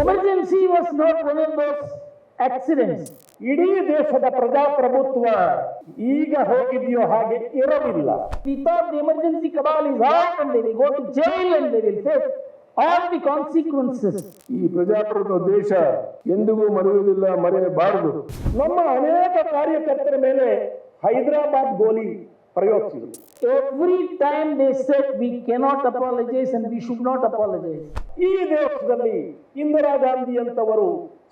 Emergency was not one of those accident ಇಡೀ ದೇಶದ ಪ್ರಜಾಪ್ರಭುತ್ವ ಈಗ ಹೋಗಿದೆಯೋ ಹಾಗೆ ಇರೋದಿಲ್ಲ without emergency ಕಬಾಲ್ is go to jail and face all the consequences ಈ ಪ್ರಜಾಪ್ರಭುತ್ವ ದೇಶ ಎಂದಿಗೂ ಮರೆಯುವುದಿಲ್ಲ ಮರೆಯಬಾರದು. ನಮ್ಮ ಅನೇಕ ಕಾರ್ಯಕರ್ತರ ಮೇಲೆ ಹೈದರಾಬಾದ್ ಗೋಲಿ Every time they said we cannot apologize and we should not apologize. ಈ ದೇಶದಲ್ಲಿ ಇಂದಿರಾ ಗಾಂಧಿ ಅಂತವರು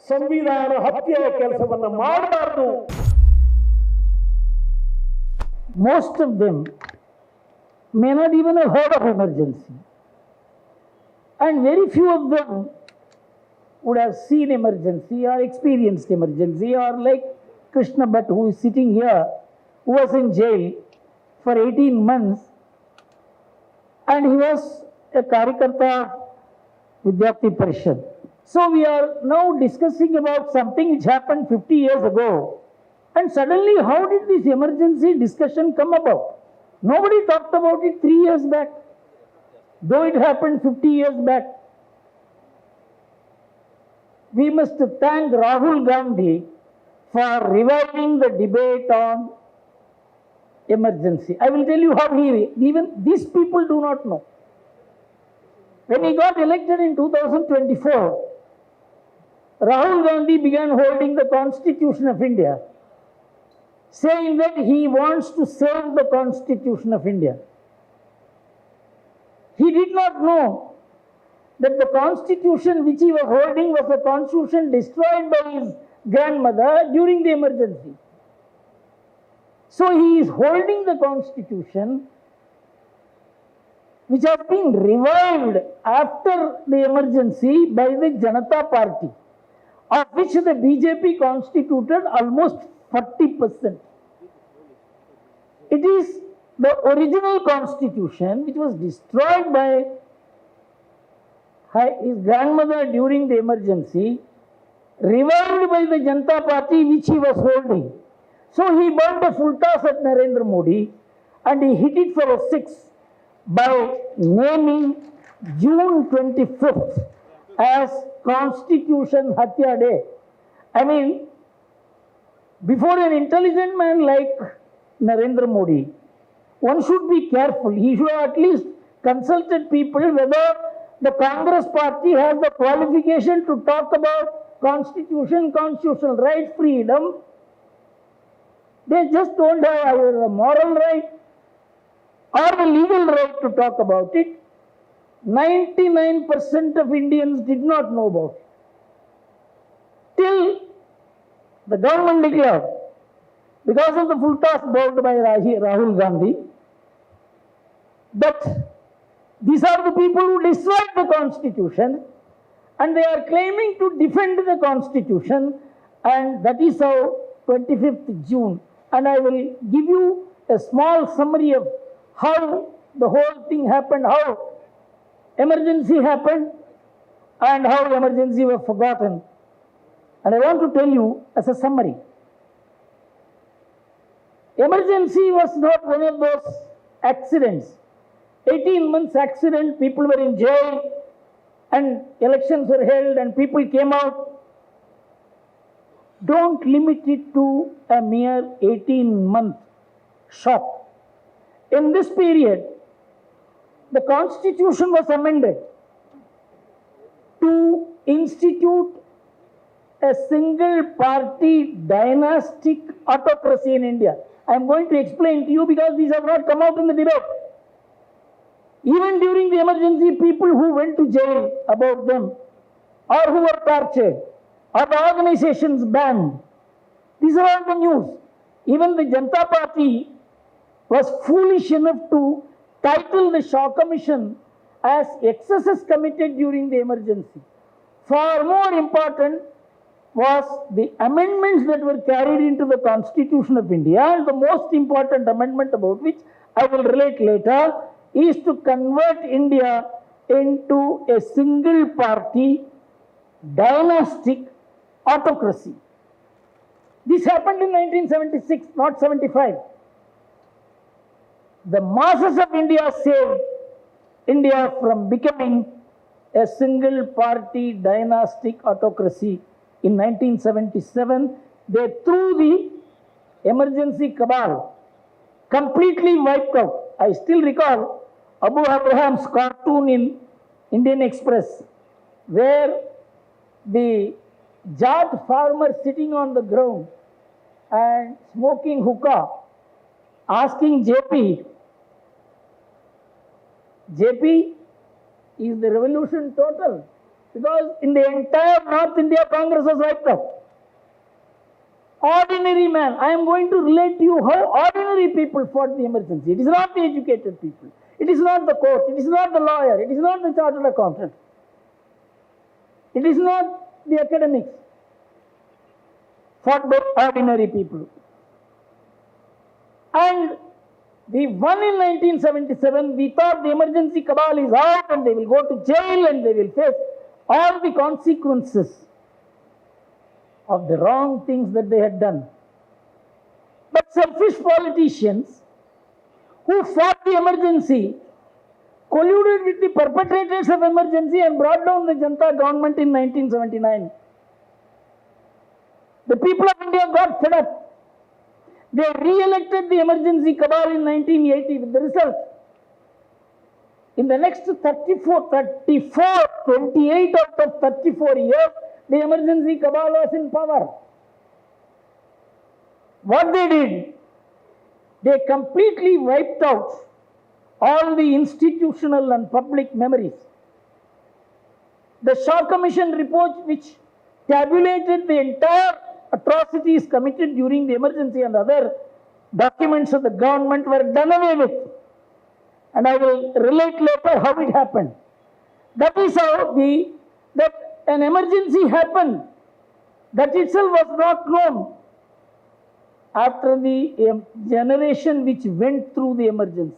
ಸಂವಿಧಾನ ಹತ್ಯೆಯ ಕೆಲಸವನ್ನ ಮಾಡಬಾರದು Most of them may not even have heard of emergency. And very few of them would have seen emergency or experienced emergency or like Krishna Bhatt who is sitting here, who was in jail for 18 months and he was a Karyakarta Vidyarthi Parishad. So we are now discussing about something which happened 50 years ago. And suddenly, how did this emergency discussion come about? Nobody talked about it three years back, though it happened 50 years back. We must thank Rahul Gandhi for reviving the debate on emergency. I will tell you how he, even these people do not know. When he got elected in 2024, Rahul Gandhi began holding the Constitution of India, saying that he wants to save the Constitution of India. He did not know that the Constitution which he was holding was a Constitution destroyed by his grandmother during the emergency. So he is holding the Constitution which has been revived after the emergency by the Janata Party, of which the BJP constituted almost 40%. It is the original constitution which was destroyed by his grandmother during the emergency, revived by the Janata Party which he was holding. So he burned full toss at Narendra Modi and he hit it for a six by naming June 25th as Constitution Hatya Day. I mean, before an intelligent man like Narendra Modi, one should be careful. He should have at least consulted people whether the Congress party has the qualification to talk about constitution, constitutional rights, freedom. They just don't have either the moral right or the legal right to talk about it. 99% of Indians did not know about it. Till the government declared, because of the full toss bowled by Rahul Gandhi, that these are the people who destroyed the constitution and they are claiming to defend the constitution and that is how 25th June and I will give you a small summary of how the whole thing happened, how emergency happened and how emergency was forgotten. And I want to tell you as a summary. Emergency was not one of those accidents. 18 months accident, people were in jail and elections were held and people came out. Don't limit it to a mere 18 month shock. In this period, the constitution was amended to institute a single party dynastic autocracy in India. I am going to explain to you because these have not come out in the debate. Even during the emergency, people who went to jail about them or who were tortured or the organizations banned, these are all the news. Even the Janata Party was foolish enough to title the Shaw Commission as excesses committed during the emergency. Far more important was the amendments that were carried into the Constitution of India, the most important amendment about which I will relate later is to convert India into a single party dynastic autocracy. This happened in 1976, not 75. The masses of India saved India from becoming a single party dynastic autocracy in 1977. They threw the emergency cabal completely wiped out. I still recall Abu Abraham's cartoon in Indian Express, where the Jat farmer sitting on the ground and smoking hookah, asking JP, JP, is the revolution total? Because in the entire North India, Congress was wiped out. Ordinary man, I am going to relate to you how ordinary people fought the emergency. It is not the educated people. It is not the court. It is not the lawyer. It is not the chartered accountant. It is not the academics. Fought the ordinary people. And we won in 1977. We thought the emergency cabal is out and they will go to jail and they will face all the consequences of the wrong things that they had done. But selfish politicians who fought the emergency colluded with the perpetrators of emergency and brought down the Janta government in 1979. The people of India got fed up. They re-elected the emergency cabal in 1980 with the result. In the next 34, 34, 28 out of 34 years, the emergency cabal was in power. What they did, they completely wiped out all the institutional and public memories. The Shaw Commission report, which tabulated the entire atrocities committed during the emergency and other documents of the government, were done away with. And I will relate later how it happened. That is how the that an emergency happened. That itself was not known after the um, generation which went through the emergency.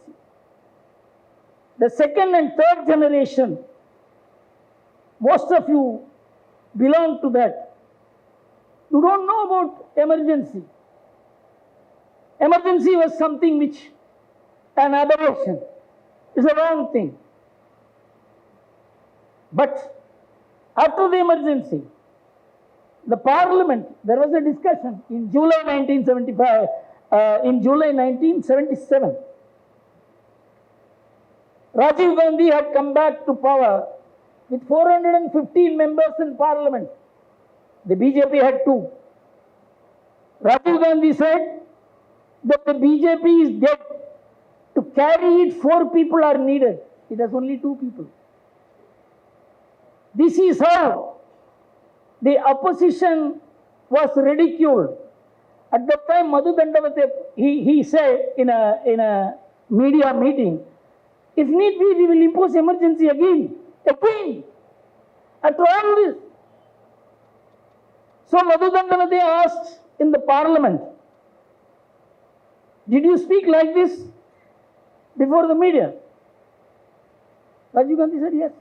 The second and third generation, most of you belong to that. You don't know about emergency. Emergency was something which, an aberration, is a wrong thing. But after the emergency, the parliament, there was a discussion in July 1975, uh, in July 1977. Rajiv Gandhi had come back to power with 415 members in parliament. The BJP had two. Rajiv Gandhi said that the BJP is dead. To carry it, four people are needed. It has only two people. This is how the opposition was ridiculed. At that time, Madhu Dandavate, he, he said in a, in a media meeting, if need be, we will impose emergency again, again. After all this. So Madhu Dandavate asked in the parliament, did you speak like this before the media? Rajiv Gandhi said yes.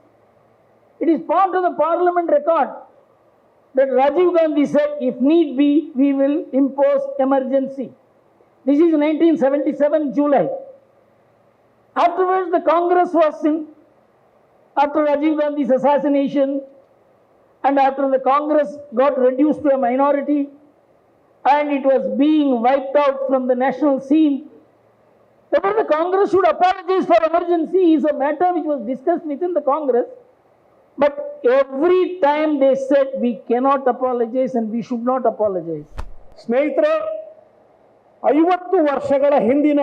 It is part of the parliament record that Rajiv Gandhi said, if need be, we will impose emergency. This is 1977 July. Afterwards, the Congress was in, after Rajiv Gandhi's assassination, and after the Congress got reduced to a minority, and it was being wiped out from the national scene, whether the Congress should apologize for emergency is a matter which was discussed within the Congress. But every time they said we cannot apologize and we should not apologize. ಸ್ನೇಹಿತರೆ ಐವತ್ತು ವರ್ಷಗಳ ಹಿಂದಿನ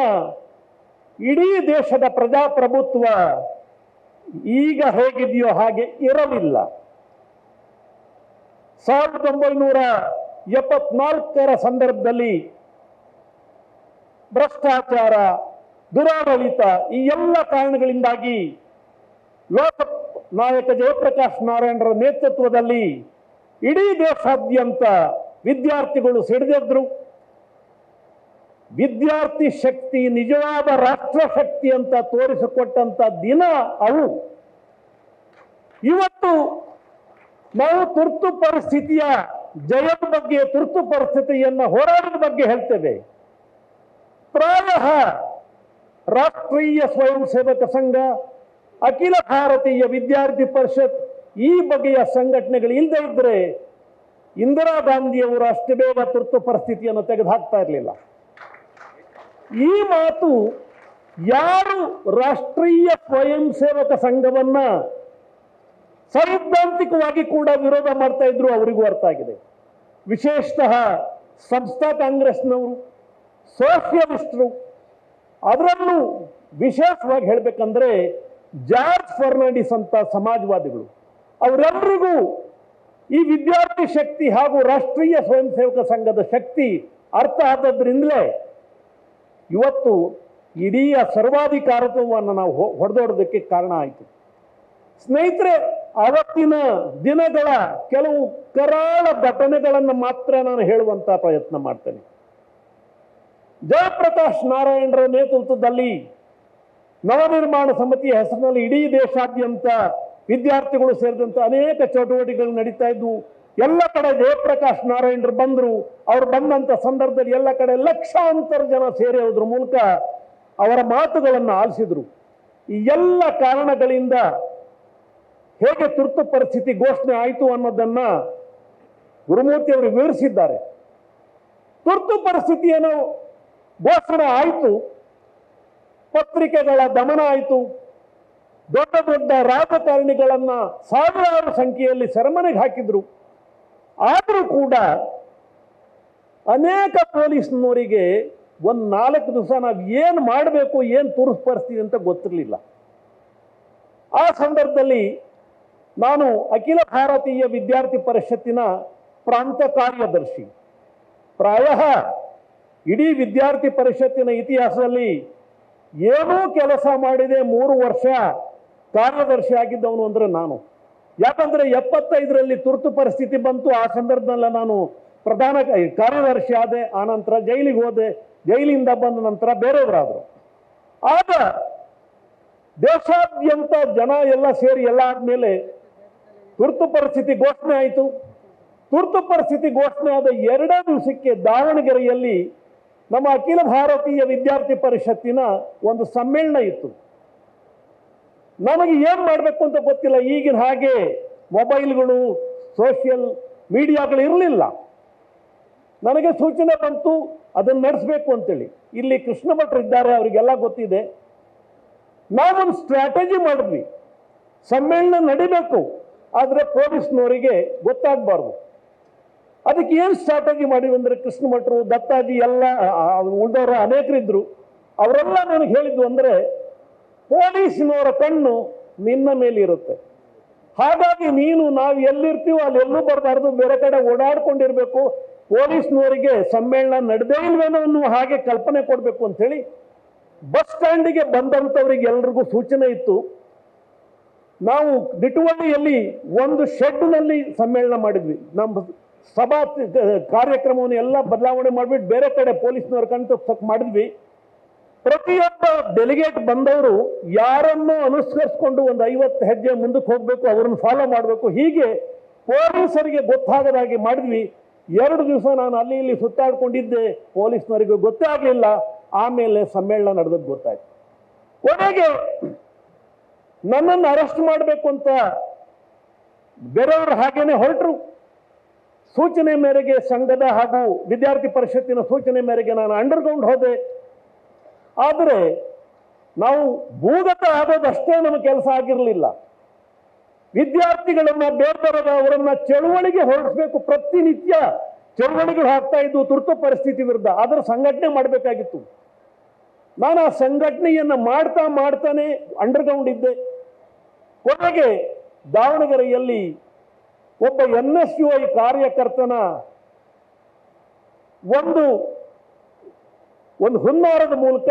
ಇಡೀ ದೇಶದ ಪ್ರಜಾಪ್ರಭುತ್ವ ಈಗ ಹೇಗಿದೆಯೋ ಹಾಗೆ ಇರಲಿಲ್ಲ. ಸಾವಿರದ ಒಂಬೈನೂರ ಎಪ್ಪತ್ನಾಲ್ಕರ ಸಂದರ್ಭದಲ್ಲಿ ಭ್ರಷ್ಟಾಚಾರ, ದುರಾಡಳಿತ ಈ ಎಲ್ಲ ಕಾರಣಗಳಿಂದಾಗಿ ಲೋಕ ನಾಯಕ ಜಯಪ್ರಕಾಶ್ ನಾರಾಯಣರ ನೇತೃತ್ವದಲ್ಲಿ ಇಡೀ ದೇಶಾದ್ಯಂತ ವಿದ್ಯಾರ್ಥಿಗಳು ಸಿಡಿದೆದ್ರು ವಿದ್ಯಾರ್ಥಿ ಶಕ್ತಿ ನಿಜವಾದ ರಾಷ್ಟ್ರ ಶಕ್ತಿ ಅಂತ ತೋರಿಸಿಕೊಟ್ಟಂತ ದಿನ ಅವು. ಇವತ್ತು ನಾವು ತುರ್ತು ಪರಿಸ್ಥಿತಿಯ, ಜಯದ ಬಗ್ಗೆ, ತುರ್ತು ಪರಿಸ್ಥಿತಿಯನ್ನ ಹೋರಾಟದ ಬಗ್ಗೆ ಹೇಳ್ತೇವೆ. ಪ್ರಾಯ ರಾಷ್ಟ್ರೀಯ ಸ್ವಯಂ ಸೇವಕ ಸಂಘ, ಅಖಿಲ ಭಾರತೀಯ ವಿದ್ಯಾರ್ಥಿ ಪರಿಷತ್ ಈ ಬಗೆಯ ಸಂಘಟನೆಗಳು ಇಲ್ಲದೆ ಇದ್ದರೆ ಇಂದಿರಾ ಗಾಂಧಿಯವರು ಅಷ್ಟು ಬೇಗ ತುರ್ತು ಪರಿಸ್ಥಿತಿಯನ್ನು ತೆಗೆದುಹಾಕ್ತಾ ಇರಲಿಲ್ಲ. ಈ ಮಾತು ಯಾರು ರಾಷ್ಟ್ರೀಯ ಸ್ವಯಂ ಸೇವಕ ಸಂಘವನ್ನ ಸೈದ್ಧಾಂತಿಕವಾಗಿ ಕೂಡ ವಿರೋಧ ಮಾಡ್ತಾ ಇದ್ರು ಅವರಿಗೂ ಅರ್ಥ ಆಗಿದೆ. ವಿಶೇಷತಃ ಸಂಸ್ಥಾ ಕಾಂಗ್ರೆಸ್ನವರು ಸೋಷಿಯಲಿಸ್ಟ್ರು ಅದರಲ್ಲೂ ವಿಶೇಷವಾಗಿ ಹೇಳಬೇಕಂದ್ರೆ ಜಾರ್ಜ್ ಫರ್ನಾಂಡಿಸ್ ಅಂತ ಸಮಾಜವಾದಿಗಳು. ಅವರೆಲ್ಲರಿಗೂ ಈ ವಿದ್ಯಾರ್ಥಿ ಶಕ್ತಿ ಹಾಗೂ ರಾಷ್ಟ್ರೀಯ ಸ್ವಯಂ ಸೇವಕ ಸಂಘದ ಶಕ್ತಿ ಅರ್ಥ ಆದದ್ರಿಂದಲೇ ಇವತ್ತು ಇಡೀ ಸರ್ವಾಧಿಕಾರತ್ವವನ್ನು ನಾವು ಹೊಡೆದೊಡೋದಕ್ಕೆ ಹೊಡೆದೋಡೋದಕ್ಕೆ ಕಾರಣ ಆಯಿತು. ಸ್ನೇಹಿತರೆ, ಅವತ್ತಿನ ದಿನಗಳ ಕೆಲವು ಕರಾಳ ಘಟನೆಗಳನ್ನು ಮಾತ್ರ ನಾನು ಹೇಳುವಂತ ಪ್ರಯತ್ನ ಮಾಡ್ತೇನೆ. ಜಯಪ್ರಕಾಶ್ ನಾರಾಯಣರ ನೇತೃತ್ವದಲ್ಲಿ ನವನಿರ್ಮಾಣ ಸಮಿತಿಯ ಹೆಸರಿನಲ್ಲಿ ಇಡೀ ದೇಶಾದ್ಯಂತ ವಿದ್ಯಾರ್ಥಿಗಳು ಸೇರಿದಂತೆ ಅನೇಕ ಚಟುವಟಿಕೆಗಳು ನಡೀತಾ ಇದ್ವು. ಎಲ್ಲ ಕಡೆ ಜಯಪ್ರಕಾಶ್ ನಾರಾಯಣರು ಬಂದರು, ಅವ್ರು ಬಂದಂಥ ಸಂದರ್ಭದಲ್ಲಿ ಎಲ್ಲ ಕಡೆ ಲಕ್ಷಾಂತರ ಜನ ಸೇರೋದ್ರ ಮೂಲಕ ಅವರ ಮಾತುಗಳನ್ನು ಆಲಿಸಿದರು. ಈ ಎಲ್ಲ ಕಾರಣಗಳಿಂದ ಹೇಗೆ ತುರ್ತು ಪರಿಸ್ಥಿತಿ ಘೋಷಣೆ ಆಯಿತು ಅನ್ನೋದನ್ನು ಗುರುಮೂರ್ತಿ ಅವರು ವಿವರಿಸಿದ್ದಾರೆ. ತುರ್ತು ಪರಿಸ್ಥಿತಿಯನ್ನು ಘೋಷಣೆ ಆಯಿತು, ಪತ್ರಿಕೆಗಳ ದಮನ ಆಯಿತು, ದೊಡ್ಡ ದೊಡ್ಡ ರಾಜಕಾರಣಿಗಳನ್ನು ಸಾವಿರಾರು ಸಂಖ್ಯೆಯಲ್ಲಿ ಸೆರೆಮನೆಗೆ ಹಾಕಿದ್ರು. ಆದರೂ ಕೂಡ ಅನೇಕ ಪೊಲೀಸ್ನವರಿಗೆ ಒಂದು ನಾಲ್ಕು ದಿವಸ ನಾವು ಏನು ಮಾಡಬೇಕು, ಏನು ತೋರಿಸ್ಪರಿಸ್ತೀವಿ ಅಂತ ಗೊತ್ತಿರಲಿಲ್ಲ. ಆ ಸಂದರ್ಭದಲ್ಲಿ ನಾನು ಅಖಿಲ ಭಾರತೀಯ ವಿದ್ಯಾರ್ಥಿ ಪರಿಷತ್ತಿನ ಪ್ರಾಂತ ಕಾರ್ಯದರ್ಶಿ. ಪ್ರಾಯ ಇಡೀ ವಿದ್ಯಾರ್ಥಿ ಪರಿಷತ್ತಿನ ಇತಿಹಾಸದಲ್ಲಿ ಏನೂ ಕೆಲಸ ಮಾಡಿದೆ ಮೂರು ವರ್ಷ ಕಾರ್ಯದರ್ಶಿ ಆಗಿದ್ದವನು ಅಂದ್ರೆ ನಾನು. ಯಾಕಂದ್ರೆ ಎಪ್ಪತ್ತೈದರಲ್ಲಿ ತುರ್ತು ಪರಿಸ್ಥಿತಿ ಬಂತು, ಆ ಸಂದರ್ಭದಲ್ಲಿ ನಾನು ಪ್ರಧಾನ ಕಾರ್ಯದರ್ಶಿ ಆದೆ, ಆ ನಂತರ ಜೈಲಿಗೆ ಹೋದೆ, ಜೈಲಿಂದ ಬಂದ ನಂತರ ಬೇರೆಯವರಾದರು. ಆಗ ದೇಶಾದ್ಯಂತ ಜನ ಎಲ್ಲ ಸೇರಿ ಎಲ್ಲ ಆದ್ಮೇಲೆ ತುರ್ತು ಪರಿಸ್ಥಿತಿ ಘೋಷಣೆ ಆಯಿತು. ತುರ್ತು ಪರಿಸ್ಥಿತಿ ಘೋಷಣೆ ಆದ ಎರಡೇ ದಿವಸಕ್ಕೆ ದಾವಣಗೆರೆಯಲ್ಲಿ ನಮ್ಮ ಅಖಿಲ ಭಾರತೀಯ ವಿದ್ಯಾರ್ಥಿ ಪರಿಷತ್ತಿನ ಒಂದು ಸಮ್ಮೇಳನ ಇತ್ತು. ನಮಗೆ ಏನು ಮಾಡಬೇಕು ಅಂತ ಗೊತ್ತಿಲ್ಲ. ಈಗಿನ ಹಾಗೆ ಮೊಬೈಲ್ಗಳು ಸೋಷಿಯಲ್ ಮೀಡಿಯಾಗಳು ಇರಲಿಲ್ಲ. ನನಗೆ ಸೂಚನೆ ಬಂತು, ಅದನ್ನು ನಡೆಸಬೇಕು ಅಂತೇಳಿ. ಇಲ್ಲಿ ಕೃಷ್ಣ ಭಟ್ರು ಇದ್ದಾರೆ, ಅವರಿಗೆಲ್ಲ ಗೊತ್ತಿದೆ. ನಾವೊಂದು ಸ್ಟ್ರಾಟಜಿ ಮಾಡಿದ್ವಿ. ಸಮ್ಮೇಳನ ನಡಿಬೇಕು. ಆದರೆ ಪೊಲೀಸ್ನವರಿಗೆ ಗೊತ್ತಾಗಬಾರ್ದು. ಅದಕ್ಕೆ ಏನು ಸ್ಟ್ರಾಟಜಿ ಮಾಡಿವಿ ಅಂದರೆ ಕೃಷ್ಣ ಭಟ್ರು, ದತ್ತಾಜಿ ಎಲ್ಲ ಉಳಿದವರು ಅನೇಕರಿದ್ದರು ಅವರೆಲ್ಲ ನನಗೆ ಹೇಳಿದ್ದು ಅಂದ್ರೆ ಪೊಲೀಸಿನವರ ಕಣ್ಣು ನಿನ್ನ ಮೇಲೆ ಇರುತ್ತೆ ಹಾಗಾಗಿ ನೀನು ನಾವು ಎಲ್ಲಿರ್ತೀವೋ ಅಲ್ಲಿ ಎಲ್ಲೂ ಬರಬಾರ್ದು. ಬೇರೆ ಕಡೆ ಓಡಾಡ್ಕೊಂಡಿರ್ಬೇಕು. ಪೊಲೀಸ್ನವರಿಗೆ ಸಮ್ಮೇಳನ ನಡೆದೇ ಇಲ್ವೇನೋ ಅನ್ನುವ ಹಾಗೆ ಕಲ್ಪನೆ ಕೊಡಬೇಕು ಅಂತೇಳಿ ಬಸ್ ಸ್ಟ್ಯಾಂಡಿಗೆ ಬಂದಂಥವ್ರಿಗೆ ಎಲ್ರಿಗೂ ಸೂಚನೆ ಇತ್ತು. ನಾವು ದಿಟುವಳ್ಳಿಯಲ್ಲಿ ಒಂದು ಶೆಡ್ನಲ್ಲಿ ಸಮ್ಮೇಳನ ಮಾಡಿದ್ವಿ. ನಮ್ಮ ಸಭಾ ಕಾರ್ಯಕ್ರಮವನ್ನು ಎಲ್ಲ ಬದಲಾವಣೆ ಮಾಡಿಬಿಟ್ಟು ಬೇರೆ ಕಡೆ ಪೊಲೀಸ್ನವ್ರ ಕಂಡು ತಕ್ ಮಾಡಿದ್ವಿ. ಪ್ರತಿಯೊಬ್ಬ ಡೆಲಿಗೇಟ್ ಬಂದವರು ಯಾರನ್ನು ಅನುಸರಿಸ್ಕೊಂಡು ಒಂದು ಐವತ್ತು ಹೆಜ್ಜೆ ಮುಂದಕ್ಕೆ ಹೋಗಬೇಕು, ಅವ್ರನ್ನ ಫಾಲೋ ಮಾಡಬೇಕು. ಹೀಗೆ ಪೊಲೀಸರಿಗೆ ಗೊತ್ತಾಗದಾಗಿ ಮಾಡಿದ್ವಿ. ಎರಡು ದಿವಸ ನಾನು ಅಲ್ಲಿ ಇಲ್ಲಿ ಸುತ್ತಾಡ್ಕೊಂಡಿದ್ದೆ. ಪೊಲೀಸ್ನವರಿಗೂ ಗೊತ್ತೇ ಆಗಲಿಲ್ಲ. ಆಮೇಲೆ ಸಮ್ಮೇಳನ ನಡೆದದ್ದು ಗೊತ್ತಾಯ್ತು. ಕೊನೆಗೆ ನನ್ನನ್ನು ಅರೆಸ್ಟ್ ಮಾಡಬೇಕು ಅಂತ ಬೇರೆಯವರು ಹಾಗೇನೆ ಹೊರಟರು. ಸೂಚನೆ ಮೇರೆಗೆ ಸಂಘದ ಹಾಗೂ ವಿದ್ಯಾರ್ಥಿ ಪರಿಷತ್ತಿನ ಸೂಚನೆ ಮೇರೆಗೆ ನಾನು ಅಂಡರ್ಗ್ರೌಂಡ್ ಹೋದೆ. ಆದರೆ ನಾವು ಭೂಗತ ಆದದಷ್ಟೇ ನಮ್ಮ ಕೆಲಸ ಆಗಿರಲಿಲ್ಲ. ವಿದ್ಯಾರ್ಥಿಗಳನ್ನ ಬೇರ್ಬರದ ಅವರನ್ನ ಚಳುವಳಿಗೆ ಹೊರಡಿಸ್ಬೇಕು ಪ್ರತಿನಿತ್ಯ ಚಳುವಳಿಗಳು ಹಾಕ್ತಾ ಇದ್ವು ತುರ್ತು ಪರಿಸ್ಥಿತಿ ವಿರುದ್ಧ ಅದರ ಸಂಘಟನೆ ಮಾಡಬೇಕಾಗಿತ್ತು. ನಾನು ಆ ಸಂಘಟನೆಯನ್ನು ಮಾಡ್ತಾ ಮಾಡ್ತಾನೆ ಅಂಡರ್ಗ್ರೌಂಡ್ ಇದ್ದೆ. ಕೊನೆಗೆ ದಾವಣಗೆರೆಯಲ್ಲಿ ಒಬ್ಬ ಎನ್ ಎಸ್ ಯು ಐ ಕಾರ್ಯಕರ್ತನ ಒಂದು ಒಂದು ಹುನ್ನಾರದ ಮೂಲಕ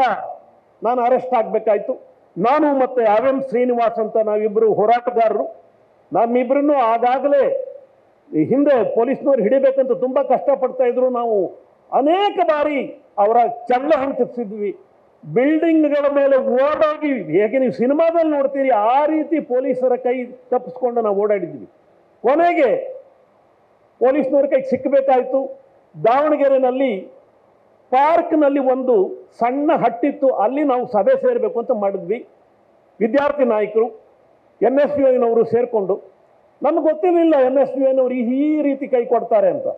ನಾನು ಅರೆಸ್ಟ್ ಆಗಬೇಕಾಯ್ತು. ನಾನು ಮತ್ತೆ ಆರ್ ಎಂ ಶ್ರೀನಿವಾಸ್ ಅಂತ ನಾವಿಬ್ಬರು ಹೋರಾಟಗಾರರು. ನಮ್ಮಿಬ್ಬರನ್ನು ಆಗಾಗಲೇ ಹಿಂದೆ ಪೊಲೀಸ್ನವ್ರು ಹಿಡಿಬೇಕಂತ ತುಂಬ ಕಷ್ಟಪಡ್ತಾ ಇದ್ರು. ನಾವು ಅನೇಕ ಬಾರಿ ಅವರ ಚಳ್ಳ ಹಂಚಿಸಿದ್ವಿ. ಬಿಲ್ಡಿಂಗ್ಗಳ ಮೇಲೆ ಓಡಾಗಿ ಹೇಗೆ ನೀವು ಸಿನಿಮಾದಲ್ಲಿ ನೋಡ್ತೀರಿ, ಆ ರೀತಿ ಪೊಲೀಸರ ಕೈ ತಪ್ಪಿಸ್ಕೊಂಡು ನಾವು ಓಡಾಡಿದ್ವಿ. ಕೊನೆಗೆ ಪೊಲೀಸ್ನವ್ರ ಕೈಗೆ ಸಿಕ್ಕಬೇಕಾಯ್ತು ದಾವಣಗೆರೆನಲ್ಲಿ ಪಾರ್ಕ್ನಲ್ಲಿ ಒಂದು ಸಣ್ಣ ಹಟ್ಟಿತ್ತು, ಅಲ್ಲಿ ನಾವು ಸಭೆ ಸೇರಬೇಕು ಅಂತ ಮಾಡಿದ್ವಿ. ವಿದ್ಯಾರ್ಥಿ ನಾಯಕರು, ಎನ್ ಎಸ್ ಯು ಐನವರು ಸೇರಿಕೊಂಡು. ನಮ್ಗೆ ಗೊತ್ತಿರಲಿಲ್ಲ ಎನ್ ಎಸ್ ಯು ಐನವರು ಈ ರೀತಿ ಕೈ ಕೊಡ್ತಾರೆ ಅಂತ.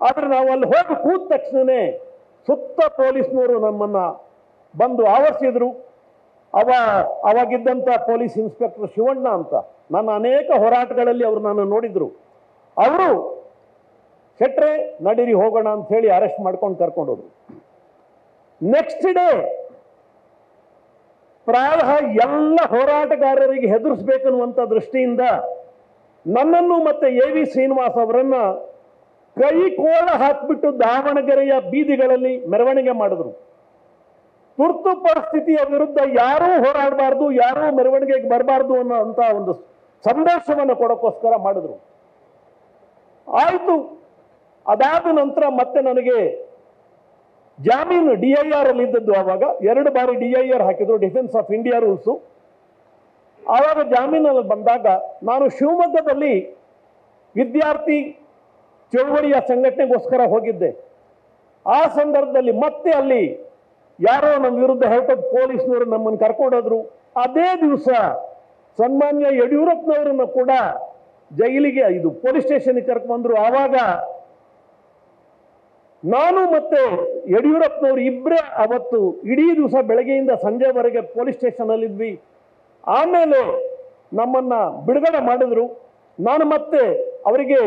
ಆದರೆ ನಾವು ಅಲ್ಲಿ ಹೋಗಿ ಕೂತ ತಕ್ಷಣವೇ ಸುತ್ತ ಪೊಲೀಸ್ನವರು ನಮ್ಮನ್ನು ಬಂದು ಆವರಿಸಿದರು. ಅವ ಅವಾಗಿದ್ದಂಥ ಪೊಲೀಸ್ ಇನ್ಸ್ಪೆಕ್ಟರ್ ಶಿವಣ್ಣ ಅಂತ. ನನ್ನ ಅನೇಕ ಹೋರಾಟಗಳಲ್ಲಿ ಅವರು ನಾನು ನೋಡಿದ್ರು. ಅವರು ಶೆಟ್ರೆ ನಡೀರಿ ಹೋಗೋಣ ಅಂತ ಹೇಳಿ ಅರೆಸ್ಟ್ ಮಾಡ್ಕೊಂಡು ಕರ್ಕೊಂಡು ನೆಕ್ಸ್ಟ್ ಡೇ ಪ್ರಾಯ ಎಲ್ಲ ಹೋರಾಟಗಾರರಿಗೆ ಹೆದರಿಸ್ಬೇಕನ್ನುವಂಥ ದೃಷ್ಟಿಯಿಂದ ನನ್ನನ್ನು ಮತ್ತೆ ಎ ವಿ ಶ್ರೀನಿವಾಸ್ ಅವರನ್ನ ಕೈ ಕೋಳ ಹಾಕ್ಬಿಟ್ಟು ದಾವಣಗೆರೆಯ ಬೀದಿಗಳಲ್ಲಿ ಮೆರವಣಿಗೆ ಮಾಡಿದ್ರು. ತುರ್ತು ಪರಿಸ್ಥಿತಿಯ ವಿರುದ್ಧ ಯಾರೂ ಹೋರಾಡಬಾರ್ದು, ಯಾರೂ ಮೆರವಣಿಗೆಗೆ ಬರಬಾರ್ದು ಅನ್ನೋ ಅಂತ ಒಂದು ಸಂದೇಶವನ್ನು ಕೊಡೋಕ್ಕೋಸ್ಕರ ಮಾಡಿದ್ರು. ಆಯಿತು ಅದಾದ ನಂತರ ಮತ್ತೆ ನನಗೆ ಜಾಮೀನು ಡಿ ಐ ಆರ್ ಅಲ್ಲಿ ಇದ್ದದ್ದು ಆವಾಗ ಎರಡು ಬಾರಿ ಡಿ ಐ ಆರ್ ಹಾಕಿದ್ರು ಡಿಫೆನ್ಸ್ ಆಫ್ ಇಂಡಿಯಾ ರೂಲ್ಸು ಆವಾಗ ಜಾಮೀನಲ್ಲಿ ಬಂದಾಗ ನಾನು ಶಿವಮೊಗ್ಗದಲ್ಲಿ ವಿದ್ಯಾರ್ಥಿ ಚಳುವಳಿಯ ಸಂಘಟನೆಗೋಸ್ಕರ ಹೋಗಿದ್ದೆ. ಆ ಸಂದರ್ಭದಲ್ಲಿ ಮತ್ತೆ ಅಲ್ಲಿ ಯಾರೋ ನಮ್ಮ ವಿರುದ್ಧ ಹೇಳ್ತದ್ದು ಪೊಲೀಸ್ನವರು ನಮ್ಮನ್ನು ಕರ್ಕೊಂಡೋದ್ರು. ಅದೇ ದಿವಸ ಸನ್ಮಾನ್ಯ ಯಡಿಯೂರಪ್ಪನವರನ್ನು ಕೂಡ ಜೈಲಿಗೆ, ಇದು ಪೊಲೀಸ್ ಸ್ಟೇಷನ್ಗೆ ಕರ್ಕೊಂಡ್ಬಂದ್ರು. ಆವಾಗ ನಾನು ಮತ್ತೆ ಯಡಿಯೂರಪ್ಪನವರು ಇಬ್ಬರೇ ಅವತ್ತು ಇಡೀ ದಿವಸ ಬೆಳಗ್ಗೆಯಿಂದ ಸಂಜೆವರೆಗೆ ಪೊಲೀಸ್ ಸ್ಟೇಷನಲ್ಲಿದ್ವಿ. ಆಮೇಲೆ ನಮ್ಮನ್ನ ಬಿಡುಗಡೆ ಮಾಡಿದ್ರು. ನಾನು ಮತ್ತೆ ಅವರಿಗೆ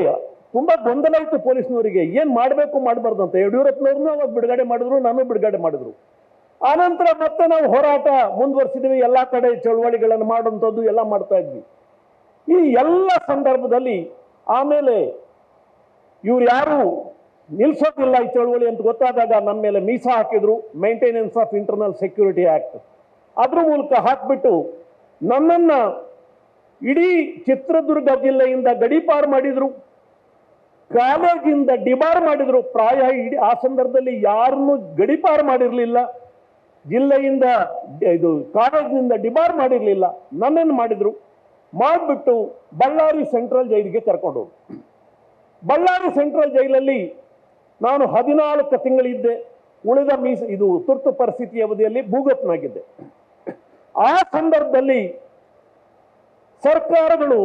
ತುಂಬಾ ಗೊಂದಲ ಇತ್ತು ಪೊಲೀಸ್ನವರಿಗೆ. ಏನು ಮಾಡಬೇಕು ಮಾಡಬಾರ್ದು ಅಂತ. ಯಡಿಯೂರಪ್ಪನವ್ರನ್ನ ಅವಾಗ ಬಿಡುಗಡೆ ಮಾಡಿದ್ರು, ನಾನು ಬಿಡುಗಡೆ ಮಾಡಿದ್ರು. ಆನಂತರ ಮತ್ತೆ ನಾವು ಹೋರಾಟ ಮುಂದುವರಿಸಿದ್ವಿ. ಎಲ್ಲ ಕಡೆ ಚಳುವಳಿಗಳನ್ನು ಮಾಡುವಂಥದ್ದು ಎಲ್ಲ ಮಾಡ್ತಾ ಇದ್ವಿ. ಈ ಎಲ್ಲ ಸಂದರ್ಭದಲ್ಲಿ ಆಮೇಲೆ ಇವ್ರು ಯಾರು ನಿಲ್ಸೋದಿಲ್ಲ ಈ ಚಳುವಳಿ ಅಂತ ಗೊತ್ತಾದಾಗ ನಮ್ಮ ಮೇಲೆ ಮೀಸ ಹಾಕಿದ್ರು maintenance of internal security act ಅದ್ರ ಮೂಲಕ ಹಾಕ್ಬಿಟ್ಟು ನನ್ನನ್ನ ಇಡೀ ಚಿತ್ರದುರ್ಗ ಜಿಲ್ಲೆಯಿಂದ ಗಡಿಪಾರು ಮಾಡಿದ್ರು. ಕಾಲೇಜಿಂದ ಡಿಬಾರ್ ಮಾಡಿದ್ರು. ಪ್ರಾಯ ಇಡೀ ಆ ಸಂದರ್ಭದಲ್ಲಿ ಯಾರನ್ನೂ ಗಡಿಪಾರು ಮಾಡಿರಲಿಲ್ಲ. ಜಿಲ್ಲೆಯಿಂದ ಇದು ಕಾಲೇಜಿನಿಂದ ಡಿಬಾರ್ ಮಾಡಿರಲಿಲ್ಲ. ನನ್ನನ್ನು ಮಾಡಿದ್ರು. ಮಾಡಿಬಿಟ್ಟು ಬಳ್ಳಾರಿ ಸೆಂಟ್ರಲ್ ಜೈಲಿಗೆ ಕರ್ಕೊಂಡು ಬಳ್ಳಾರಿ ಸೆಂಟ್ರಲ್ ಜೈಲಲ್ಲಿ ನಾನು ಹದಿನಾಲ್ಕು ತಿಂಗಳಿದ್ದೆ. ಉಳಿದ ಮೀಸ, ಇದು ತುರ್ತು ಪರಿಸ್ಥಿತಿ ಅವಧಿಯಲ್ಲಿ ಭೂಗತ್ನಾಗಿದ್ದೆ. ಆ ಸಂದರ್ಭದಲ್ಲಿ ಸರ್ಕಾರಗಳು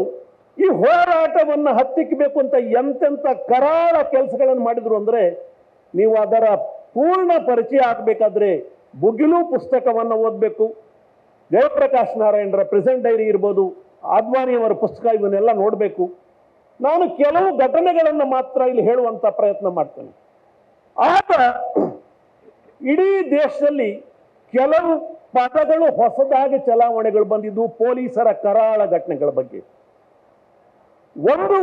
ಈ ಹೋರಾಟವನ್ನು ಹತ್ತಿಕ್ಕಬೇಕು ಅಂತ ಎಂತೆಂಥ ಕರಾಳ ಕೆಲಸಗಳನ್ನು ಮಾಡಿದ್ರು ಅಂದ್ರೆ ನೀವು ಅದರ ಪೂರ್ಣ ಪರಿಚಯ ಆಗಬೇಕಾದ್ರೆ ಬುಗಿಲು ಪುಸ್ತಕವನ್ನು ಓದಬೇಕು. ಜಯಪ್ರಕಾಶ್ ನಾರಾಯಣರ ಪ್ರೆಸೆಂಟ್ ಡೈರಿ ಇರ್ಬೋದು ಅದ್ವಾನಿಯವರ ಪುಸ್ತಕ ಇವನ್ನೆಲ್ಲ ನೋಡಬೇಕು. ನಾನು ಕೆಲವು ಘಟನೆಗಳನ್ನು ಮಾತ್ರ ಇಲ್ಲಿ ಹೇಳುವಂತ ಪ್ರಯತ್ನ ಮಾಡ್ತೇನೆ. ಆಗ ಇಡೀ ದೇಶದಲ್ಲಿ ಕೆಲವು ಪದಗಳು ಹೊಸದಾಗಿ ಚಲಾವಣೆಗಳು ಬಂದಿದ್ದು ಪೊಲೀಸರ ಕರಾಳ ಘಟನೆಗಳ ಬಗ್ಗೆ. ಒಂದು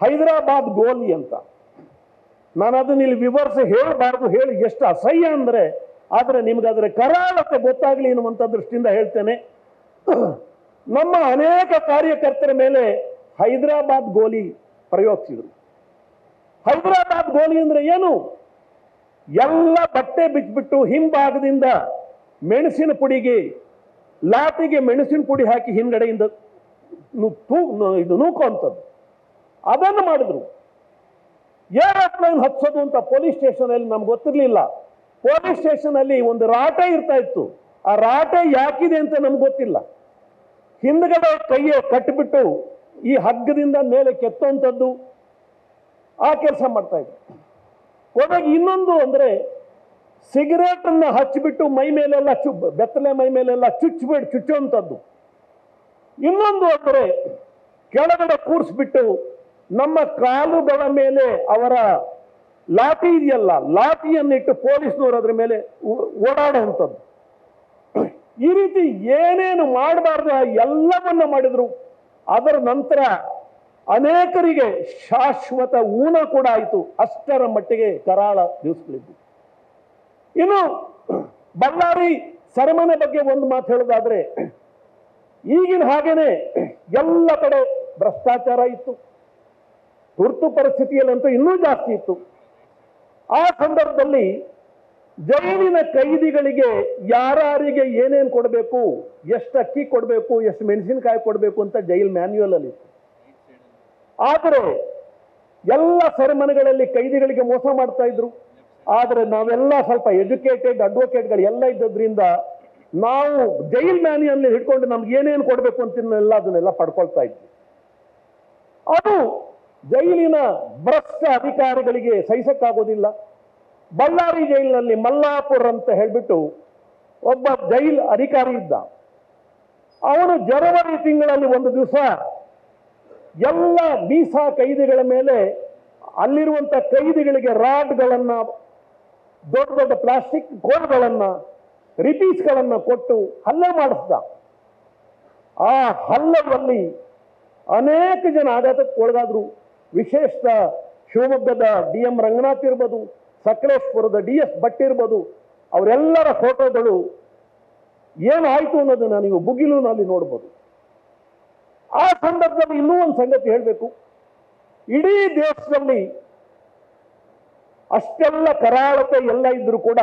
ಹೈದರಾಬಾದ್ ಗೋಲಿ ಅಂತ. ನಾನು ಅದನ್ನ ಇಲ್ಲಿ ವಿವರಿಸಿ ಹೇಳಬಾರ್ದು, ಹೇಳಿ ಎಷ್ಟು ಅಸಹ್ಯ ಅಂದ್ರೆ, ಆದರೆ ನಿಮ್ಗೆ ಅದರ ಕರಾಳತೆ ಗೊತ್ತಾಗ್ಲಿ ಅನ್ನುವಂಥ ದೃಷ್ಟಿಯಿಂದ ಹೇಳ್ತೇನೆ. ನಮ್ಮ ಅನೇಕ ಕಾರ್ಯಕರ್ತರ ಮೇಲೆ ಹೈದರಾಬಾದ್ ಗೋಲಿ ಪ್ರಯೋಗಿಸಿದ್ರು. ಹೈದರಾಬಾದ್ ಗೋಲಿ ಅಂದ್ರೆ ಏನು? ಎಲ್ಲ ಬಟ್ಟೆ ಬಿಚ್ಚಿಬಿಟ್ಟು ಹಿಂಭಾಗದಿಂದ ಮೆಣಸಿನ ಪುಡಿಗೆ ಲಾಟಿಗೆ ಮೆಣಸಿನ ಪುಡಿ ಹಾಕಿ ಹಿಂದಡೆಯಿಂದ ಇದು ನೂಕುವಂಥದ್ದು. ಅದನ್ನು ಮಾಡಿದ್ರು. ಏರೋಪ್ಲೈನ್ ಹಚ್ಚೋದು ಅಂತ ಪೊಲೀಸ್ ಸ್ಟೇಷನ್ ಅಲ್ಲಿ ನಮ್ಗೆ ಗೊತ್ತಿರಲಿಲ್ಲ. ಪೊಲೀಸ್ ಸ್ಟೇಷನ್ ಅಲ್ಲಿ ಒಂದು ರಾಟೆ ಇರ್ತಾ ಇತ್ತು. ಆ ರಾಟೆ ಯಾಕಿದೆ ಅಂತ ನಮ್ಗೆ ಗೊತ್ತಿಲ್ಲ. ಹಿಂದ್ಗಡೆ ಕೈಯೇ ಕಟ್ಟಿಬಿಟ್ಟು ಈ ಹಗ್ಗದಿಂದ ಮೇಲೆ ಕೆತ್ತುವಂಥದ್ದು. ಆ ಕೆಲಸ ಮಾಡ್ತಾ ಇದ್ರು. ಕೊನೆಗೆ ಇನ್ನೊಂದು ಅಂದ್ರೆ ಸಿಗರೇಟ್ ಅನ್ನ ಹಚ್ಚಿಬಿಟ್ಟು ಮೈ ಮೇಲೆಲ್ಲ ಚು, ಬೆತ್ತಲೆ ಮೈ ಮೇಲೆಲ್ಲ ಚುಚ್ಚಬೇಡಿ ಚುಚ್ಚುವಂಥದ್ದು. ಇನ್ನೊಂದು ಅಂದ್ರೆ ಕೆಳಗಡೆ ಕೂರಿಸ್ಬಿಟ್ಟು ನಮ್ಮ ಕಾಲುಗಳ ಮೇಲೆ ಅವರ ಲಾಠಿ ಇದೆಯಲ್ಲ, ಲಾಠಿಯನ್ನಿಟ್ಟು ಪೊಲೀಸ್ನವರು ಅದ್ರ ಮೇಲೆ ಓಡಾಡುವಂಥದ್ದು. ಈ ರೀತಿ ಏನೇನು ಮಾಡಬಾರ್ದು ಎಲ್ಲವನ್ನು ಮಾಡಿದ್ರು. ಅದರ ನಂತರ ಅನೇಕರಿಗೆ ಶಾಶ್ವತ ಊನ ಕೂಡ ಆಯಿತು. ಅಷ್ಟರ ಮಟ್ಟಿಗೆ ಕರಾಳ ದಿವಸಗಳಿದ್ದು ಇನ್ನು ಬಳ್ಳಾರಿ ಸರಮನೆ ಬಗ್ಗೆ ಒಂದು ಮಾತು ಹೇಳೋದಾದ್ರೆ ಈಗಿನ ಹಾಗೇನೆ ಎಲ್ಲ ಕಡೆ ಭ್ರಷ್ಟಾಚಾರ ಇತ್ತು. ತುರ್ತು ಪರಿಸ್ಥಿತಿಯಲ್ಲಂತೂ ಇನ್ನೂ ಜಾಸ್ತಿ ಇತ್ತು. ಆ ಸಂದರ್ಭದಲ್ಲಿ ಜೈಲಿನ ಕೈದಿಗಳಿಗೆ ಯಾರಿಗೆ ಏನೇನು ಕೊಡಬೇಕು ಎಷ್ಟು ಅಕ್ಕಿ ಕೊಡಬೇಕು, ಎಷ್ಟು ಮೆಣಸಿನಕಾಯಿ ಕೊಡಬೇಕು ಅಂತ ಜೈಲ್ ಮ್ಯಾನ್ಯುಯಲ್ ಅಲ್ಲಿ ಇತ್ತು. ಆದರೆ ಎಲ್ಲ ಸೆರೆಮನೆಗಳಲ್ಲಿ ಕೈದಿಗಳಿಗೆ ಮೋಸ ಮಾಡ್ತಾ ಇದ್ರು. ಆದರೆ ನಾವೆಲ್ಲ ಸ್ವಲ್ಪ ಎಜುಕೇಟೆಡ್ ಅಡ್ವೊಕೇಟ್ಗಳು ಎಲ್ಲ ಇದ್ದದ್ರಿಂದ ನಾವು ಜೈಲ್ ಮ್ಯಾನಿಯಲ್ಲಿ ಹಿಡ್ಕೊಂಡು ನಮ್ಗೆ ಏನೇನು ಕೊಡಬೇಕು ಅಂತಿನ್ನೆಲ್ಲ ಅದನ್ನೆಲ್ಲ ಪಡ್ಕೊಳ್ತಾ ಇದ್ವಿ. ಅದು ಜೈಲಿನ ಭ್ರಷ್ಟ ಅಧಿಕಾರಿಗಳಿಗೆ ಸಹಿಸಕ್ಕಾಗೋದಿಲ್ಲ. ಬಳ್ಳಾರಿ ಜೈಲಿನಲ್ಲಿ ಮಲ್ಲಾಪುರ್ ಅಂತ ಹೇಳಿಬಿಟ್ಟು ಒಬ್ಬ ಜೈಲ್ ಅಧಿಕಾರಿ ಇದ್ದ. ಅವನು ಜನವರಿ ತಿಂಗಳಲ್ಲಿ ಒಂದು ದಿವಸ ಎಲ್ಲ ಮೀಸಾ ಕೈದಿಗಳ ಮೇಲೆ ಅಲ್ಲಿರುವಂಥ ಕೈದಿಗಳಿಗೆ ರಾಡ್ಗಳನ್ನು, ದೊಡ್ಡ ದೊಡ್ಡ ಪ್ಲಾಸ್ಟಿಕ್ ಗೋಡ್ಗಳನ್ನು ರಿಪೀಸ್ಗಳನ್ನು ಕೊಟ್ಟು ಹಲ್ಲೆ ಮಾಡಿಸ್ದ. ಆ ಹಲ್ಲದಲ್ಲಿ ಅನೇಕ ಜನ ಆಘಾತಕ್ಕೆ ಒಳಗಾದ್ರು. ವಿಶೇಷ ಶಿವಮೊಗ್ಗದ ಡಿ ಎಂ ರಂಗನಾಥ್ ಇರ್ಬೋದು, ಸಕಲೇಶ್ಪುರದ ಡಿ ಎಸ್ ಭಟ್ ಇರ್ಬೋದು, ಅವರೆಲ್ಲರ ಫೋಟೋಗಳು ಏನಾಯಿತು ಅನ್ನೋದನ್ನ ನೀವು ಬುಗಿಲುನಲ್ಲಿ ನೋಡ್ಬೋದು. ಆ ಸಂದರ್ಭದಲ್ಲಿ ಇನ್ನೂ ಒಂದು ಸಂಗತಿ ಹೇಳಬೇಕು. ಇಡೀ ದೇಶದಲ್ಲಿ ಅಷ್ಟೆಲ್ಲ ಕರಾಳತೆ ಎಲ್ಲ ಇದ್ರೂ ಕೂಡ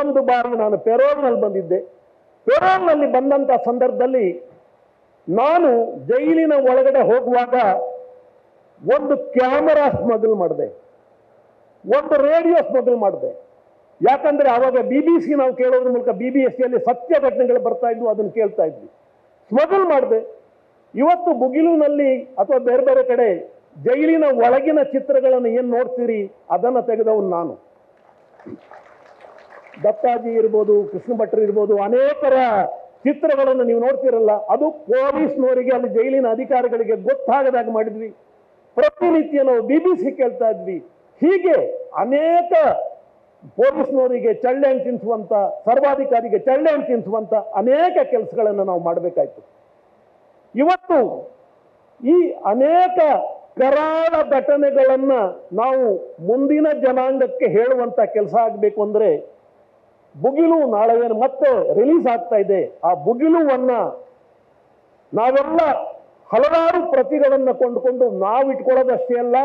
ಒಂದು ಬಾರಿ ನಾನು ಪೆರೋಲ್ನಲ್ಲಿ ಬಂದಿದ್ದೆ. ಪೆರೋಲ್ನಲ್ಲಿ ಬಂದಂತ ಸಂದರ್ಭದಲ್ಲಿ ನಾನು ಜೈಲಿನ ಒಳಗಡೆ ಹೋಗುವಾಗ ಒಂದು ಕ್ಯಾಮರಾ ಸ್ಮಗಲ್ ಮಾಡಿದೆ. ಒಂದು ರೇಡಿಯೋ ಸ್ಮಗಲ್ ಮಾಡಿದೆ. ಯಾಕಂದ್ರೆ ಆವಾಗ ಬಿ ಬಿ ಸಿ ನಾವು ಕೇಳೋದ್ರ ಮೂಲಕ ಬಿ ಬಿ ಎಸ್ ಸಿಯಲ್ಲಿ ಸತ್ಯ ಘಟನೆಗಳು ಬರ್ತಾ ಇದ್ವು, ಅದನ್ನು ಕೇಳ್ತಾ ಇದ್ವಿ. ಸ್ಮಗಲ್ ಮಾಡಿದೆ. ಇವತ್ತು ಬುಗಿಲುನಲ್ಲಿ ಅಥವಾ ಬೇರೆ ಬೇರೆ ಕಡೆ ಜೈಲಿನ ಒಳಗಿನ ಚಿತ್ರಗಳನ್ನು ಏನು ನೋಡ್ತೀರಿ? ಅದನ್ನು ತೆಗೆದವನು ನಾನು. ದತ್ತಾಜಿ ಇರ್ಬೋದು, ಕೃಷ್ಣ ಭಟ್ರು ಇರ್ಬೋದು, ಅನೇಕರ ಚಿತ್ರಗಳನ್ನು ನೀವು ನೋಡ್ತಿರಲ್ಲ, ಅದು ಪೊಲೀಸ್ನವರಿಗೆ ಅಲ್ಲಿ ಜೈಲಿನ ಅಧಿಕಾರಿಗಳಿಗೆ ಗೊತ್ತಾಗದಾಗ ಮಾಡಿದ್ವಿ. ಪ್ರತಿನಿತ್ಯ ನಾವು ಬಿ ಬಿ ಸಿ ಕೇಳ್ತಾ ಇದ್ವಿ. ಹೀಗೆ ಅನೇಕ ಪೊಲೀಸ್ನವರಿಗೆ ಚಳ್ಳೆ ಹಣ್ಣು ತಿನ್ನಿಸುವಂತ ಸರ್ವಾಧಿಕಾರಿಗೆ ಚಳ್ಳೆ ಹಣ್ಣು ತಿನ್ನಿಸುವಂತ ಅನೇಕ ಕೆಲಸಗಳನ್ನು ನಾವು ಮಾಡಬೇಕಾಯ್ತು. ಇವತ್ತು ಈ ಅನೇಕ ಕರಾಳ ಘಟನೆಗಳನ್ನ ನಾವು ಮುಂದಿನ ಜನಾಂಗಕ್ಕೆ ಹೇಳುವಂತ ಕೆಲಸ ಆಗಬೇಕು ಅಂದ್ರೆ ಬುಗಿಲು ನಾಳೆ ಏನು ಮತ್ತೆ ರಿಲೀಸ್ ಆಗ್ತಾ ಇದೆ. ಆ ಬುಗಿಲುವನ್ನ ನಾವೆಲ್ಲ ಹಲವಾರು ಪ್ರತಿಗಳನ್ನು ಕೊಂಡುಕೊಂಡು ನಾವು ಇಟ್ಕೊಳ್ಳೋದಷ್ಟೇ ಅಲ್ಲ,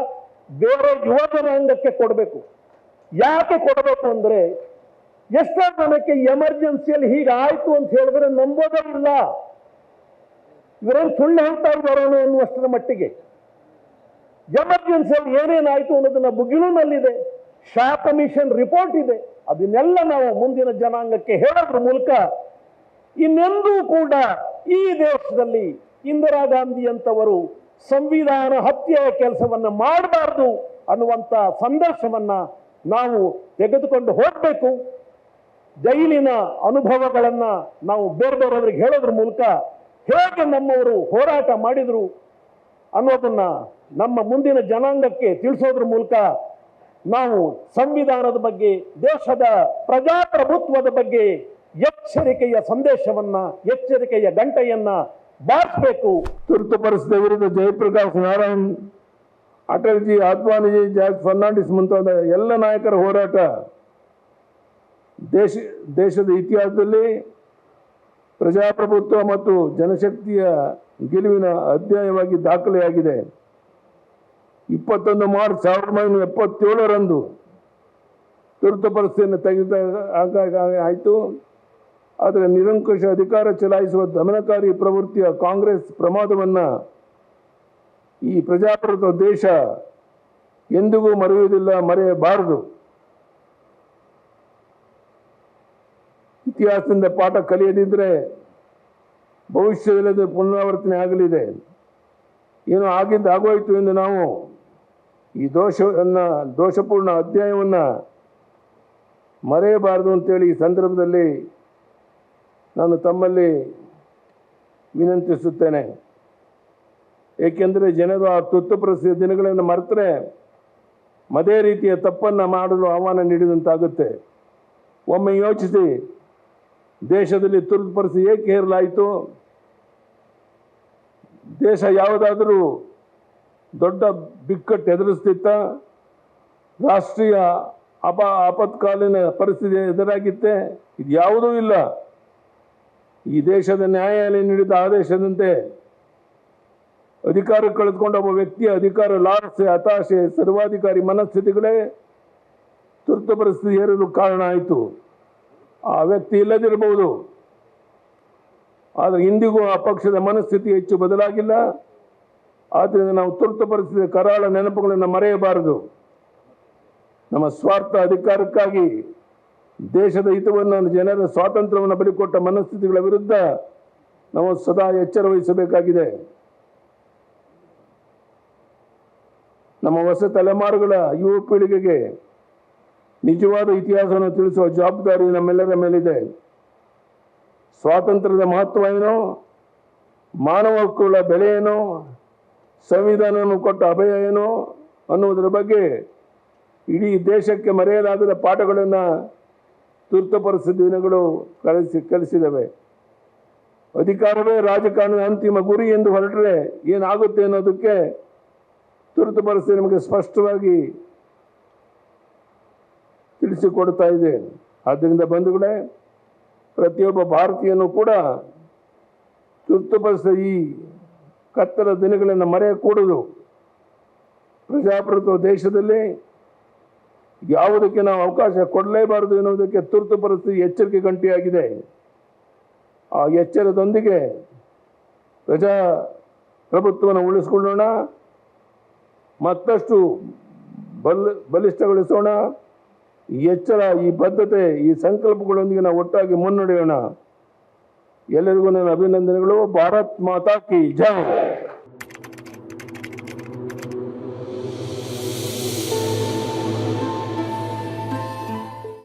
ಬೇರೆ ಯುವ ಜನಾಂಗಕ್ಕೆ ಕೊಡಬೇಕು. ಯಾಕೆ ಕೊಡಬೇಕು ಅಂದ್ರೆ ಎಷ್ಟೋ ಜನಕ್ಕೆ ಎಮರ್ಜೆನ್ಸಿಯಲ್ಲಿ ಹೀಗಾಯ್ತು ಅಂತ ಹೇಳಿದ್ರೆ ನಂಬೋದೇ ಇಲ್ಲ. ಇವರೇನು ಸುಳ್ಳು ಹೇಳ್ತಾ ಇದ್ದಾರೋನು ಅನ್ನುವಷ್ಟರ ಮಟ್ಟಿಗೆ. ಎಮರ್ಜೆನ್ಸಿಯಲ್ಲಿ ಏನೇನಾಯಿತು ಅನ್ನೋದನ್ನ ಬುಗಿಲುನಲ್ಲಿದೆ ಶಾ ಕಮಿಷನ್ ರಿಪೋರ್ಟ್ ಇದೆ. ಅದನ್ನೆಲ್ಲ ನಾವು ಮುಂದಿನ ಜನಾಂಗಕ್ಕೆ ಹೇಳೋದ್ರ ಮೂಲಕ ಇನ್ನೆಂದೂ ಕೂಡ ಈ ದೇಶದಲ್ಲಿ ಇಂದಿರಾ ಗಾಂಧಿ ಅಂತವರು ಸಂವಿಧಾನ ಹತ್ಯೆಯ ಕೆಲಸವನ್ನ ಮಾಡಬಾರ್ದು ಅನ್ನುವಂತ ಸಂದರ್ಶವನ್ನು ನಾವು ತೆಗೆದುಕೊಂಡು ಹೋಗಬೇಕು. ಜೈಲಿನ ಅನುಭವಗಳನ್ನ ನಾವು ಬೇರೆ ಬೇರೆಯವರಿಗೆ ಹೇಳೋದ್ರ ಮೂಲಕ ಹೇಗೆ ನಮ್ಮವರು ಹೋರಾಟ ಮಾಡಿದ್ರು ಅನ್ನೋದನ್ನ ನಮ್ಮ ಮುಂದಿನ ಜನಾಂಗಕ್ಕೆ ತಿಳಿಸೋದ್ರ ಮೂಲಕ ನಾವು ಸಂವಿಧಾನದ ಬಗ್ಗೆ, ದೇಶದ ಪ್ರಜಾಪ್ರಭುತ್ವದ ಬಗ್ಗೆ ಎಚ್ಚರಿಕೆಯ ಸಂದೇಶವನ್ನ, ಎಚ್ಚರಿಕೆಯ ಗಂಟೆಯನ್ನ ಬಾರಿಸಬೇಕು. ತುರ್ತು ಪರಿಸ್ಥಿತಿ ವಿರುದ್ಧ ಜಯಪ್ರಕಾಶ್ ನಾರಾಯಣ್, ಅಟಲ್ಜಿ ಆದ್ವಾನಿಜಿ ಜಾರ್ಜ್ ಫರ್ನಾಂಡಿಸ್ ಮುಂತಾದ ಎಲ್ಲ ನಾಯಕರ ಹೋರಾಟ ದೇಶ, ದೇಶದ ಇತಿಹಾಸದಲ್ಲಿ ಪ್ರಜಾಪ್ರಭುತ್ವ ಮತ್ತು ಜನಶಕ್ತಿಯ ಗೆಲುವಿನ ಅಧ್ಯಾಯವಾಗಿ ದಾಖಲೆಯಾಗಿದೆ. ಇಪ್ಪತ್ತೊಂದು ಮಾರ್ಚ್ ಸಾವಿರದ ಒಂಬೈನೂರ ಎಪ್ಪತ್ತೇಳರಂದು ತುರ್ತು ಪರಿಸ್ಥಿತಿಯನ್ನು ತೆಗೆದ ಆಯಿತು. ಆದರೆ ನಿರಂಕುಶ ಅಧಿಕಾರ ಚಲಾಯಿಸುವ ದಮನಕಾರಿ ಪ್ರವೃತ್ತಿಯ ಕಾಂಗ್ರೆಸ್ ಪ್ರಮಾದವನ್ನು ಈ ಪ್ರಜಾಪ್ರಭುತ್ವ ದೇಶ ಎಂದಿಗೂ ಮರೆಯುವುದಿಲ್ಲ, ಮರೆಯಬಾರದು. ಇತಿಹಾಸದಿಂದ ಪಾಠ ಕಲಿಯದಿದ್ದರೆ ಭವಿಷ್ಯದಲ್ಲಿ ಅದು ಪುನರಾವರ್ತನೆ ಆಗಲಿದೆ. ಏನು ಆಗಿದ್ದು ಆಗೋಯಿತು ಎಂದು ನಾವು ಈ ದೋಷವನ್ನು, ದೋಷಪೂರ್ಣ ಅಧ್ಯಾಯವನ್ನು ಮರೆಯಬಾರದು ಅಂತೇಳಿ ಈ ಸಂದರ್ಭದಲ್ಲಿ ನಾನು ತಮ್ಮಲ್ಲಿ ವಿನಂತಿಸುತ್ತೇನೆ. ಏಕೆಂದರೆ ಜನರು ಆ ತುತ್ತು ಪರಿಸ್ಥಿತಿ ದಿನಗಳನ್ನು ಮರೆತರೆ ಅದೇ ರೀತಿಯ ತಪ್ಪನ್ನು ಮಾಡಲು ಆಹ್ವಾನ ನೀಡಿದಂತಾಗುತ್ತೆ. ಒಮ್ಮೆ ಯೋಚಿಸಿ ದೇಶದಲ್ಲಿ ತುರ್ತು ಪರಿಸ್ಥಿತಿ ಏಕೆ ಹೇರಲಾಯಿತು? ದೇಶ ಯಾವುದಾದರೂ ದೊಡ್ಡ ಬಿಕ್ಕಟ್ಟು ಎದುರಿಸ್ತಿತ್ತ? ರಾಷ್ಟ್ರೀಯ ಅಪ ಆಪತ್ಕಾಲೀನ ಪರಿಸ್ಥಿತಿ ಎದುರಾಗಿತ್ತೆ? ಇದು ಯಾವುದೂ ಇಲ್ಲ. ಈ ದೇಶದ ನ್ಯಾಯಾಲಯ ನೀಡಿದ ಆದೇಶದಂತೆ ಅಧಿಕಾರ ಕಳೆದುಕೊಂಡ ಒಬ್ಬ ವ್ಯಕ್ತಿಯ ಅಧಿಕಾರ ಲಾಲಸೆ, ಹತಾಶೆ, ಸರ್ವಾಧಿಕಾರಿ ಮನಸ್ಥಿತಿಗಳೇ ತುರ್ತು ಪರಿಸ್ಥಿತಿ ಏರಲು ಕಾರಣ ಆಯಿತು. ಆ ವ್ಯಕ್ತಿ ಇಲ್ಲದಿರಬಹುದು. ಆದರೆ ಇಂದಿಗೂ ಆ ಪಕ್ಷದ ಮನಸ್ಥಿತಿ ಹೆಚ್ಚು ಬದಲಾಗಿಲ್ಲ. ಆದ್ದರಿಂದ ನಾವು ತುರ್ತು ಪರಿಸ್ಥಿತಿಯ ಕರಾಳ ನೆನಪುಗಳನ್ನು ಮರೆಯಬಾರದು. ನಮ್ಮ ಸ್ವಾರ್ಥ ಅಧಿಕಾರಕ್ಕಾಗಿ ದೇಶದ ಹಿತವನ್ನು ಜನರ ಸ್ವಾತಂತ್ರ್ಯವನ್ನು ಬಲಿಕೊಟ್ಟ ಮನಸ್ಥಿತಿಗಳ ವಿರುದ್ಧ ನಾವು ಸದಾ ಎಚ್ಚರ ವಹಿಸಬೇಕಾಗಿದೆ. ನಮ್ಮ ಹೊಸ ತಲೆಮಾರುಗಳ ಯುವ ಪೀಳಿಗೆಗೆ ನಿಜವಾದ ಇತಿಹಾಸವನ್ನು ತಿಳಿಸುವ ಜವಾಬ್ದಾರಿ ನಮ್ಮೆಲ್ಲರ ಮೇಲಿದೆ. ಸ್ವಾತಂತ್ರ್ಯದ ಮಹತ್ವ ಏನು? ಮಾನವ ಹಕ್ಕುಗಳ ಬೆಲೆ ಏನು? ಸಂವಿಧಾನವನ್ನು ಕೊಟ್ಟ ಅಭಯ ಏನು? ಅನ್ನುವುದರ ಬಗ್ಗೆ ಇಡೀ ದೇಶಕ್ಕೆ ಮರೆಯಲಾಗದ ಪಾಠಗಳನ್ನು ತುರ್ತು ಪರಿಸ್ಥಿತಿ ದಿನಗಳು ಕಲಿಸಿ ಕಲಿಸಿದವೆ. ಅಧಿಕಾರವೇ ರಾಜಕಾರಣದ ಅಂತಿಮ ಗುರಿ ಎಂದು ಹೊರಟರೆ ಏನಾಗುತ್ತೆ ಅನ್ನೋದಕ್ಕೆ ತುರ್ತು ಪರಿಸ್ಥಿತಿ ನಮಗೆ ಸ್ಪಷ್ಟವಾಗಿ ತಿಳಿಸಿಕೊಡ್ತಾ ಇದೆ ಆದ್ದರಿಂದ ಬಂಧುಗಳೇ, ಪ್ರತಿಯೊಬ್ಬ ಭಾರತೀಯನೂ ಕೂಡ ತುರ್ತು ಪರಿಸ್ಥಿತಿ ಈ ಕತ್ತಲ ದಿನಗಳನ್ನು ಮರೆಯಕೂಡದು. ಪ್ರಜಾಪ್ರಭುತ್ವ ದೇಶದಲ್ಲಿ ಯಾವುದಕ್ಕೆ ನಾವು ಅವಕಾಶ ಕೊಡಲೇಬಾರದು ಎನ್ನುವುದಕ್ಕೆ ತುರ್ತು ಪರಿಸ್ಥಿತಿ ಎಚ್ಚರಿಕೆ ಗಂಟೆಯಾಗಿದೆ. ಆ ಎಚ್ಚರದೊಂದಿಗೆ ಪ್ರಜಾ ಪ್ರಭುತ್ವವನ್ನು ಉಳಿಸ್ಕೊಳ್ಳೋಣ, ಮತ್ತಷ್ಟು ಬಲ್ ಬಲಿಷ್ಠಗೊಳಿಸೋಣ ಎಚ್ಚರ ಈ ಬದ್ಧತೆ ಈ ಸಂಕಲ್ಪಗಳೊಂದಿಗೆ ನಾವು ಒಟ್ಟಾಗಿ ಮುನ್ನಡೆಯೋಣ ಎಲ್ಲರಿಗೂ ನನ್ನ ಅಭಿನಂದನೆಗಳು ಭಾರತ್ ಮಾತಾ ಕಿ ಜೈ